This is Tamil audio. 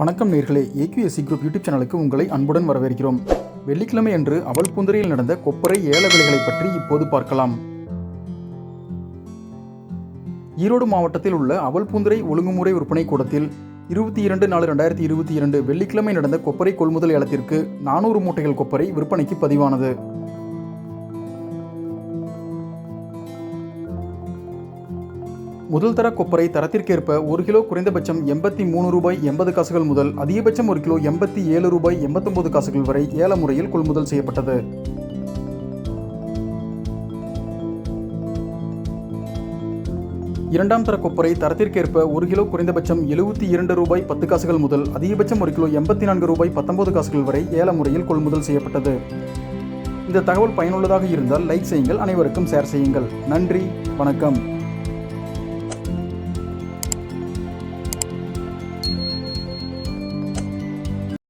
வணக்கம் நேர்களே. ஏகிஎஸ்சி குரூப் யூடியூப் சேனலுக்கு உங்களை அன்புடன் வரவேற்கிறோம். வெள்ளிக்கிழமை அன்று அவல்புந்தரையில் நடந்த கொப்பரை ஏல விலைகளை பற்றி இப்போது பார்க்கலாம். ஈரோடு மாவட்டத்தில் உள்ள அபல்பூந்தரை ஒழுங்குமுறை விற்பனை கூடத்தில் இருபத்தி இரண்டு நாலு ரெண்டாயிரத்தி இருபத்தி இரண்டு வெள்ளிக்கிழமை நடந்த கொப்பரை கொள்முதல் ஏலத்திற்கு நானூறு மூட்டைகள் கொப்பரை விற்பனைக்கு பதிவானது. முதல் தர கொப்பரை தரத்திற்கேற்ப ஒரு கிலோ குறைந்தபட்சம் எண்பத்தி மூணு ரூபாய் எண்பது காசுகள் முதல் அதிகபட்சம் ஒரு கிலோ எண்பத்தி ஏழு ரூபாய் எண்பத்தொன்பது காசுகள் வரை ஏல முறையில் கொள்முதல் செய்யப்பட்டது. இரண்டாம் தர கொப்பரை தரத்திற்கேற்ப ஒரு கிலோ குறைந்தபட்சம் எழுபத்தி இரண்டு ரூபாய் பத்து காசுகள் முதல் அதிகபட்சம் ஒரு கிலோ எண்பத்தி நான்கு ரூபாய் பத்தொன்பது காசுகள் வரை ஏல முறையில் கொள்முதல் செய்யப்பட்டது. இந்த தகவல் பயனுள்ளதாக இருந்தால் லைக் செய்யுங்கள் அனைவருக்கும் ஷேர் செய்யுங்கள். நன்றி வணக்கம்.